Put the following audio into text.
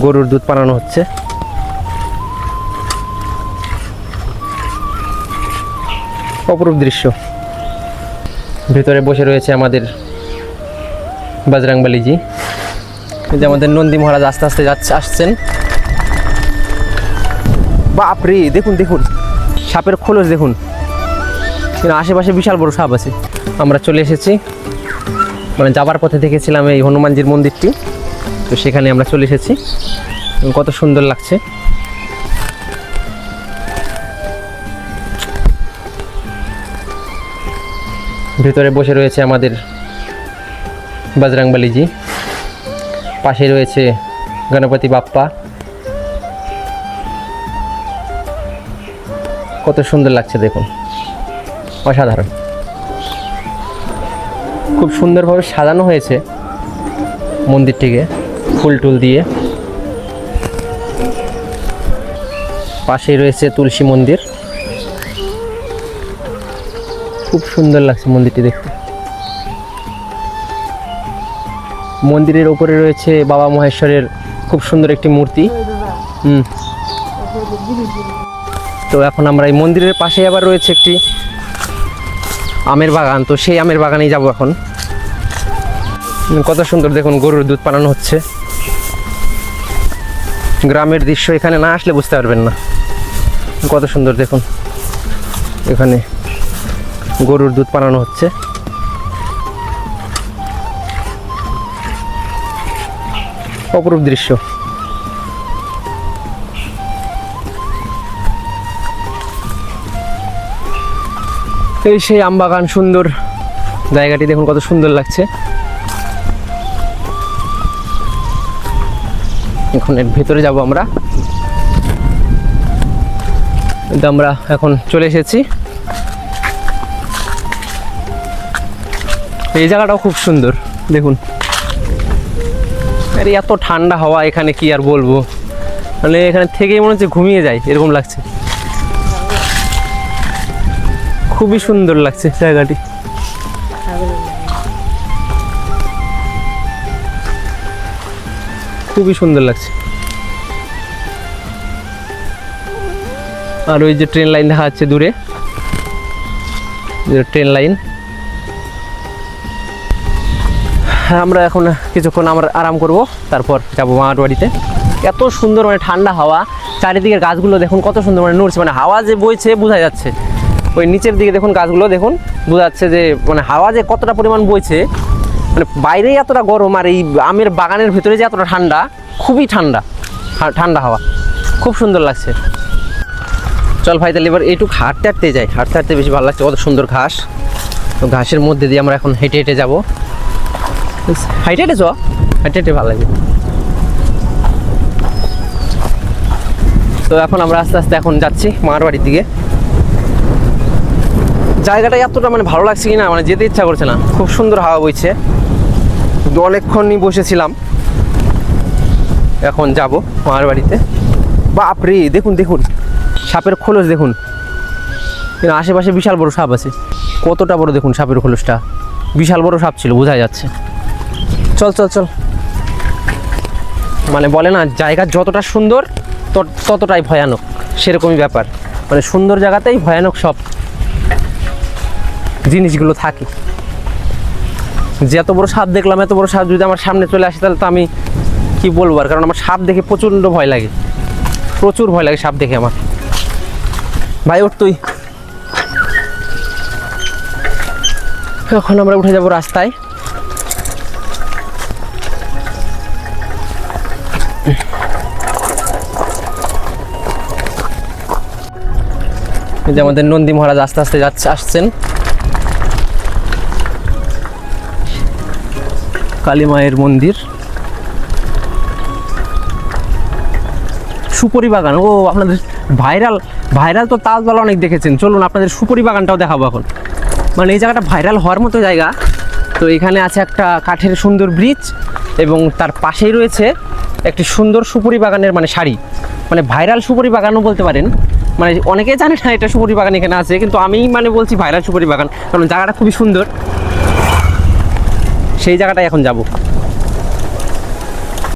গরুর দুধ পানানো হচ্ছে। অপরূপ দৃশ্য। ভেতরে বসে রয়েছে আমাদের বাজরাংবালিজি যে আমাদের নন্দী মহারাজ আস্তে আস্তে যাচ্ছে, আসছেন। বাপরে দেখুন দেখুন। সাপের খোলস দেখুন। আশেপাশে বিশাল বড় সাপ আছে। আমরা চলে এসেছি। মানে যাবার পথে দেখেছিলাম এই হনুমানজির মন্দিরটি। তো সেখানে আমরা চলে এসেছি। কত সুন্দর লাগছে। ভেতরে বসে রয়েছে আমাদের বাজরাংবালিজি পাশে রয়েছে গণপতি বাপ্পা। কত সুন্দর লাগছে দেখুন। অসাধারণ। খুব সুন্দরভাবে সাজানো হয়েছে মন্দিরটিকে। ফুল টুল দিয়ে। পাশেই রয়েছে তুলসী মন্দির। খুব সুন্দর লাগছে মন্দিরটি দেখতে। মন্দিরের ওপরে রয়েছে বাবা মহেশ্বরের খুব সুন্দর একটি মূর্তি। হুম। তো এখন আমরা এই মন্দিরের পাশে আবার রয়েছে একটি আমের বাগান। তো সেই আমের বাগানেই যাব এখন। কত সুন্দর দেখুন গরুর দুধ পানানো হচ্ছে। গ্রামের দৃশ্য এখানে না আসলে বুঝতে পারবেন না। কত সুন্দর দেখুন। এখানে গরুর দুধ পানানো হচ্ছে। অপরূপ দৃশ্য। এই সেই আমবাগান সুন্দর জায়গাটি দেখুন কত সুন্দর লাগছে। এখন এর ভেতরে যাব আমরা। কিন্তু আমরা এখন চলে এসেছি। এই জায়গাটাও খুব সুন্দর, দেখুন। আরে, এত ঠান্ডা হাওয়া, এখানে কি আর বলব? মানে এখানে থেকেই মনে হচ্ছে ঘুমিয়ে যায় এরকম লাগছে। খুবই সুন্দর লাগছে জায়গাটি। খুবই সুন্দর লাগছে। আর ওই যে ট্রেন লাইন দেখা যাচ্ছে দূরে। ট্রেন লাইন হ্যাঁ, আমরা এখন কিছুক্ষণ আমরা আরাম করব তারপর যাব মামার বাড়িতে এত সুন্দর মানে ঠান্ডা হাওয়া চারিদিকের গাছগুলো দেখুন কত সুন্দর মানে নড়ছে মানে হাওয়া যে বইছে বোঝা যাচ্ছে। ওই নিচের দিকে দেখুন গাছগুলো দেখুন বোঝা যাচ্ছে যে মানে হাওয়া যে কতটা পরিমাণ বইছে মানে বাইরেই এতটা গরম আর এই আমের বাগানের ভেতরে যে এতটা ঠান্ডা, খুবই ঠান্ডা ঠান্ডা হাওয়া। খুব সুন্দর লাগছে। চল ভাই, তাহলে এবার এইটুকু হাঁটতে হাঁটতে যাই। হাঁটতে হাঁটতে বেশি ভালো লাগছে। কত সুন্দর ঘাস। তো ঘাসের মধ্যে দিয়ে আমরা এখন হেঁটে হেঁটে যাব। হাইটে হেঁটে চ। হাইটে হেঁটে ভালো লাগে তো এখন আমরা আস্তে আস্তে এখন যাচ্ছি মার বাড়ির দিকে। জায়গাটা এতটা মানে ভালো লাগছে কি না মানে যেতে ইচ্ছা করছে না। খুব সুন্দর হাওয়া বইছে। অনেকক্ষণই বসেছিলাম। এখন যাব মার বাড়িতে। বাপরে দেখুন দেখুন। সাপের খোলস দেখুন। আশেপাশে বিশাল বড় সাপ আছে। কতটা বড় দেখুন সাপের খোলসটা। বিশাল বড় সাপ ছিল বোঝা যাচ্ছে। চল চল চল। মানে বলে না, জায়গা যতটা সুন্দর, তত- ততটাই ভয়ানক। সেরকমই ব্যাপার। মানে সুন্দর জায়গাতেই ভয়ানক সব। জিনিসগুলো থাকে। যে এত বড় সাপ দেখলাম, এত বড় সাপ যদি আমার সামনে চলে আসে, তাহলে তো আমি কি বলব আর? কারণ আমার সাপ দেখে প্রচণ্ড ভয় লাগে। প্রচুর ভয় লাগে সাপ দেখে আমার। ভাই, ওঠ তুই। এখন আমরা উঠে যাব রাস্তায়। যে আমাদের নন্দী মহারাজ আস্তে আস্তে যাচ্ছে, আসছেন। কালী মায়ের মন্দির। সুপরি বাগান ও, আপনাদের ভাইরাল ভাইরাল তো তালতলা অনেক দেখেছেন। চলুন আপনাদের সুপরি বাগানটাও দেখাবো এখন। মানে এই জায়গাটা ভাইরাল হওয়ার মতো জায়গা। তো এখানে আছে একটা কাঠের সুন্দর ব্রিজ এবং তার পাশেই রয়েছে একটি সুন্দর সুপুরি বাগানের মানে শাড়ি। মানে ভাইরাল সুপুরি বাগানও বলতে পারেন। মানে অনেকেই জানে না এটা সুপুরি বাগান এখানে আছে, কিন্তু আমি মানে বলছি ভাইরাল সুপুরি বাগান কারণ জায়গাটা খুবই সুন্দর। সেই জায়গাটায় এখন যাব।